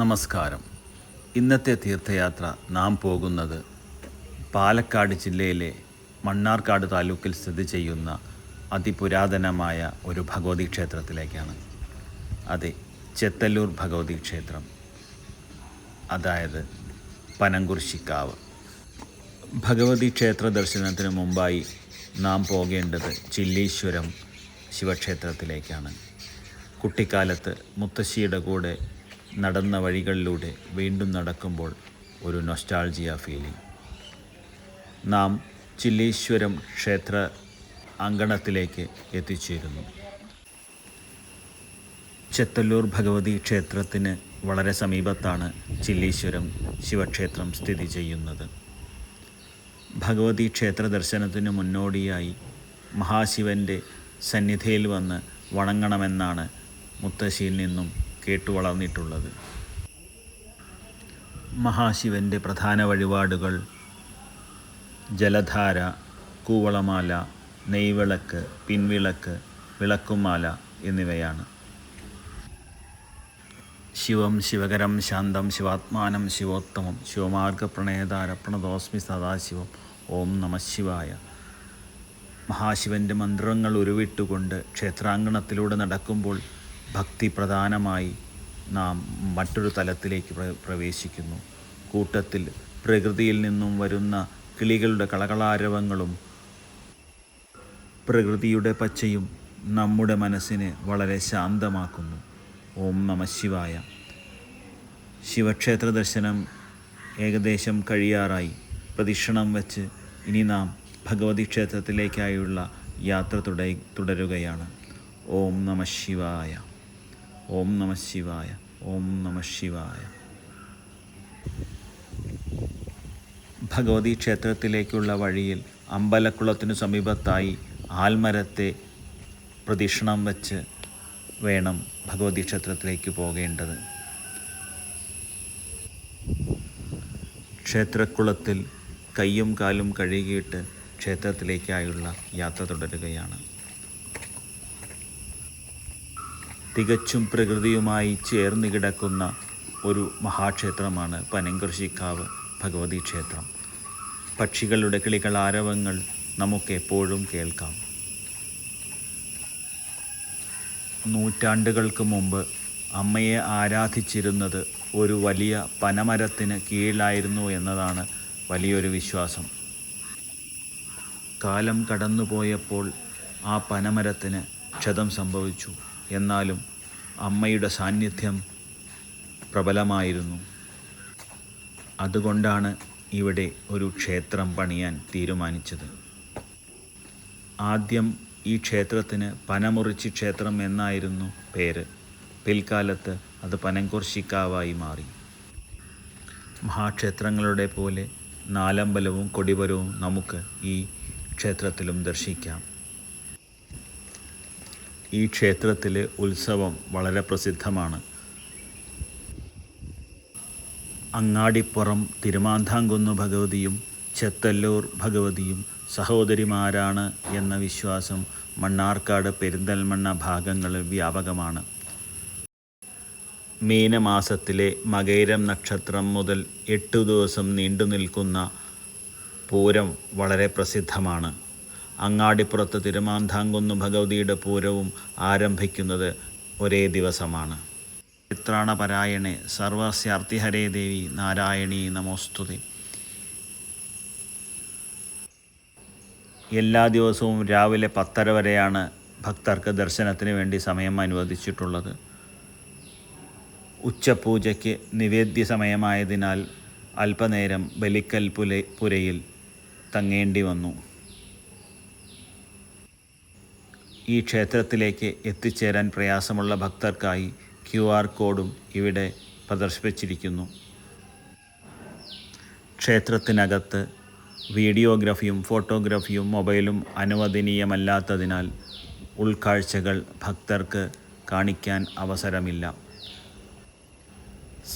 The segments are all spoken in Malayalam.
നമസ്കാരം. ഇന്നത്തെ തീർത്ഥയാത്ര നാം പോകുന്നത് പാലക്കാട് ജില്ലയിലെ മണ്ണാർക്കാട് താലൂക്കിൽ സ്ഥിതി ചെയ്യുന്ന അതിപുരാതനമായ ഒരു ഭഗവതി ക്ഷേത്രത്തിലേക്കാണ്. അതെ ചെത്തല്ലൂർ ഭഗവതി ക്ഷേത്രം അതായത് പനങ്കുർശിക്കാവ്. ഭഗവതി ക്ഷേത്ര ദർശനത്തിന് മുമ്പായി നാം പോകേണ്ടത് ചില്ലീശ്വരം ശിവക്ഷേത്രത്തിലേക്കാണ്. കുട്ടിക്കാലത്ത് മുത്തശ്ശിയുടെ കൂടെ നടന്ന വഴികളിലൂടെ വീണ്ടും നടക്കുമ്പോൾ ഒരു നൊസ്റ്റാൾജിയ ഫീലിംഗ് നാം ചില്ലീശ്വരം ക്ഷേത്ര അങ്കണത്തിലേക്ക് എത്തിച്ചേരുന്നു. ചെത്തല്ലൂർ ഭഗവതി ക്ഷേത്രത്തിന് വളരെ സമീപത്താണ് ചില്ലീശ്വരം ശിവക്ഷേത്രം സ്ഥിതി ചെയ്യുന്നത്. ഭഗവതി ക്ഷേത്ര ദർശനത്തിന് മുന്നോടിയായി മഹാശിവന്റെ സന്നിധിയിൽ വന്ന് വണങ്ങണമെന്നാണ് മുത്തശ്ശിയിൽ നിന്നും കേട്ടു വളർന്നിട്ടുള്ളത്. മഹാശിവന്റെ പ്രധാന വഴിപാടുകൾ ജലധാര കൂവളമാല നെയ്വിളക്ക് പിൻവിളക്ക് വിളക്കുമാല എന്നിവയാണ്. ശിവം ശിവകരം ശാന്തം ശിവാത്മാനം ശിവോത്തമം ശിവമാർഗ പ്രണയതാര പ്രണതോസ്മി സദാശിവം. ഓം നമ ശിവായ. മഹാശിവന്റെ മന്ത്രങ്ങൾ ഉരുവിട്ടുകൊണ്ട് ക്ഷേത്രാങ്കണത്തിലൂടെ നടക്കുമ്പോൾ ഭക്തി പ്രധാനമായി നാം മറ്റൊരു തലത്തിലേക്ക് പ്രവേശിക്കുന്നു. കൂട്ടത്തിൽ പ്രകൃതിയിൽ നിന്നും വരുന്ന കിളികളുടെ കളകളാരവങ്ങളും പ്രകൃതിയുടെ പച്ചയും നമ്മുടെ മനസ്സിനെ വളരെ ശാന്തമാക്കുന്നു. ഓം നമ ശിവായ. ശിവക്ഷേത്ര ദർശനം ഏകദേശം കഴിയാറായി. പ്രദക്ഷിണം വെച്ച് ഇനി നാം ഭഗവതി ക്ഷേത്രത്തിലേക്കായുള്ള യാത്ര തുടരുകയാണ്. ഓം നമ ശിവായ. ഓം നമ ശിവായ ഓം നമ ശിവായ. ഭഗവതി ക്ഷേത്രത്തിലേക്കുള്ള വഴിയിൽ അമ്പലക്കുളത്തിനു സമീപത്തായി ആൽമരത്തെ പ്രദക്ഷിണം വെച്ച് വേണം ഭഗവതി ക്ഷേത്രത്തിലേക്ക് പോകേണ്ടത്. ക്ഷേത്രക്കുളത്തിൽ കയ്യും കാലും കഴുകിയിട്ട് ക്ഷേത്രത്തിലേക്കായുള്ള യാത്ര തുടരുകയാണ്. തികച്ചും പ്രകൃതിയുമായി ചേർന്ന് കിടക്കുന്ന ഒരു മഹാക്ഷേത്രമാണ് പനങ്കൃഷിക്കാവ് ഭഗവതി ക്ഷേത്രം. പക്ഷികളുടെ കിളികൾ ആരവങ്ങൾ നമുക്ക് എപ്പോഴും കേൾക്കാം. നൂറ്റാണ്ടുകൾക്ക് മുമ്പ് അമ്മയെ ആരാധിച്ചിരുന്നത് ഒരു വലിയ പനമരത്തിന് കീഴിലായിരുന്നു എന്നതാണ് വലിയൊരു വിശ്വാസം. കാലം കടന്നുപോയപ്പോൾ ആ പനമരത്തിന് ക്ഷതം സംഭവിച്ചു. എന്നാലും അമ്മയുടെ സാന്നിധ്യം പ്രബലമായിരുന്നു. അതുകൊണ്ടാണ് ഇവിടെ ഒരു ക്ഷേത്രം പണിയാൻ തീരുമാനിച്ചത്. ആദ്യം ഈ ക്ഷേത്രത്തിന് പനമുറിച്ചി ക്ഷേത്രം എന്നായിരുന്നു പേര്. പിൽക്കാലത്ത് അത് പനംകുർശിക്കാവായി മാറി. മഹാക്ഷേത്രങ്ങളുടെ പോലെ നാലമ്പലവും കൊടിവരവും നമുക്ക് ഈ ക്ഷേത്രത്തിലും ദർശിക്കാം. ഈ ക്ഷേത്രത്തിലെ ഉത്സവം വളരെ പ്രസിദ്ധമാണ്. അങ്ങാടിപ്പുറം തിരുമാന്താംകുന്ന് ഭഗവതിയും ചെത്തല്ലൂർ ഭഗവതിയും സഹോദരിമാരാണ് എന്ന വിശ്വാസം മണ്ണാർക്കാട് പെരിന്തൽമണ്ണ ഭാഗങ്ങളിൽ വ്യാപകമാണ്. മീനമാസത്തിലെ മകൈരം നക്ഷത്രം മുതൽ എട്ടു ദിവസം നീണ്ടു നിൽക്കുന്ന പൂരം വളരെ പ്രസിദ്ധമാണ്. അങ്ങാടിപ്പുറത്ത് തിരുമാന്താംകുന്ന് ഭഗവതിയുടെ പൂരവും ആരംഭിക്കുന്നത് ഒരേ ദിവസമാണ്. ചിത്രാണപരായണെ സർവസ്യാർത്തിഹരേ ദേവി നാരായണി നമോസ്തുതി. എല്ലാ ദിവസവും രാവിലെ പത്തര വരെയാണ് ഭക്തർക്ക് ദർശനത്തിന് വേണ്ടി സമയം അനുവദിച്ചിട്ടുള്ളത്. ഉച്ചപൂജയ്ക്ക് നിവേദ്യ സമയമായതിനാൽ അല്പനേരം ബലിക്കൽ പുല പുരയിൽ തങ്ങേണ്ടി വന്നു. ഈ ക്ഷേത്രത്തിലേക്ക് എത്തിച്ചേരാൻ പ്രയാസമുള്ള ഭക്തർക്കായി ക്യു ആർ കോഡും ഇവിടെ പ്രദർശിപ്പിച്ചിരിക്കുന്നു. ക്ഷേത്രത്തിനകത്ത് വീഡിയോഗ്രഫിയും ഫോട്ടോഗ്രഫിയും മൊബൈലും അനുവദനീയമല്ലാത്തതിനാൽ ഉൾക്കാഴ്ചകൾ ഭക്തർക്ക് കാണിക്കാൻ അവസരമില്ല.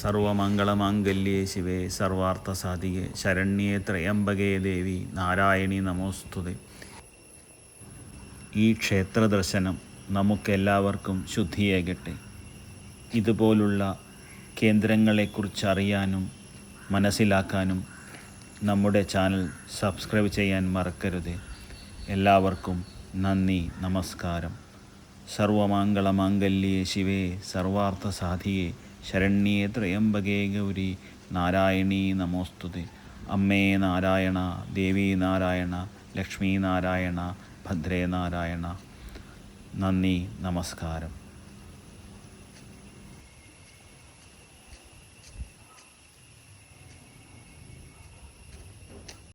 സർവമംഗളമാംഗല്യേ ശിവേ സർവാർത്ഥസാധികേ ശരണ്യേ ത്രയംബകേ ദേവി നാരായണി നമോസ്തുതേ. ഈ ക്ഷേത്ര ദർശനം നമുക്കെല്ലാവർക്കും ശുദ്ധിയേകട്ടെ. ഇതുപോലുള്ള കേന്ദ്രങ്ങളെക്കുറിച്ച് അറിയാനും മനസ്സിലാക്കാനും നമ്മുടെ ചാനൽ സബ്സ്ക്രൈബ് ചെയ്യാൻ മറക്കരുത്. എല്ലാവർക്കും നന്ദി നമസ്കാരം. സർവമംഗളമാംഗല്യേ ശിവേ സർവാർത്ഥ സാധിയെ ശരണ്യേ ത്രയംബകേ ഗൗരി നാരായണീ നമോസ്തുതി. അമ്മേ നാരായണ ദേവീ നാരായണ ലക്ഷ്മി നാരായണ ഭദ്രേ നാരായണ. നന്ദി നമസ്കാരം.